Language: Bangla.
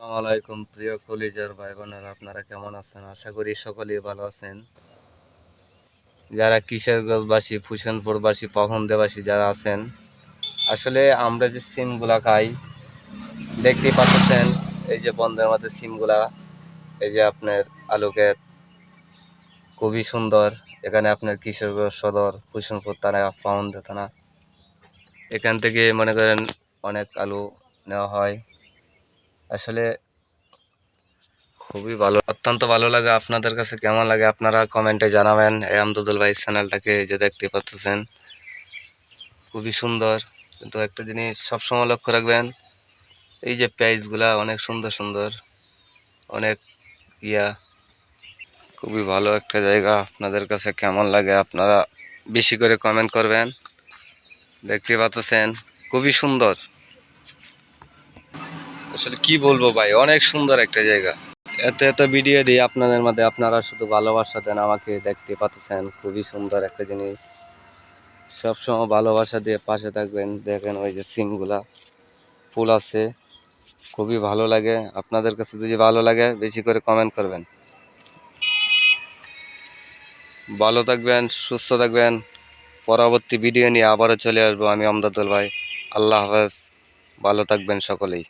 আসসালামু আলাইকুম প্রিয় কলিজার ভাই বোনেরা আপনারা কেমন আছেন? আশা করি সকলেই ভালো আছেন। যারা কিশোরগঞ্জবাসী ফুসেনপুরবাসী পখনদেবাসী যারা আছেন, আসলে আমরা যে সিমগুলা খাই, দেখতেই পাচ্ছেন, এই যে বন্ধের মধ্যে সিমগুলা, এই যে আপনার আলোকের খুবই সুন্দর। এখানে আপনার কিশোরগঞ্জ সদর ফুসেনপুর থানা পাউন্ডে থানা। এখান থেকে মনে করেন অনেক আলু নেওয়া হয়। আসলে খুবই ভালো, অত্যন্ত ভালো লাগে। আপনাদের কাছে কেমন লাগে? আপনারা কমেন্টে জানাবেন। এই আমদুদুল ভাই চ্যানেলটাকে যে দেখতে পাচ্ছেন, খুবই সুন্দর। কিন্তু একটা জিনিস সবসময় লক্ষ্য রাখবেন, এই যে পেঁয়াজগুলা অনেক সুন্দর সুন্দর, অনেক ইয়া। খুবই ভালো একটা জায়গা। আপনাদের কাছে কেমন লাগে আপনারা বেশি করে কমেন্ট করবেন। দেখতে পাচ্ছেন, খুবই সুন্দর। আসলে কি বলব ভাই, অনেক সুন্দর একটা জায়গা। এত এত ভিডিও দিই, আপনাদের মধ্যে আপনারা শুধু ভালোবাসা দেন, আমাকে দেখতে পাচ্ছেন, খুবই সুন্দর একটা জিনিস। সবসময় ভালোবাসা দিয়ে পাশে থাকবেন, দেখেন ওই যে সিমগুলা ফুল আছে, খুবই ভালো লাগে। আপনাদের কাছে যদি ভালো লাগে, বেশি করে কমেন্ট করবেন। ভালো থাকবেন, সুস্থ থাকবেন। পরবর্তী ভিডিও নিয়ে আবারও চলে আসব আমি আমদাদুল ভাই। আল্লাহ হাফেজ। ভালো থাকবেন সকলেই।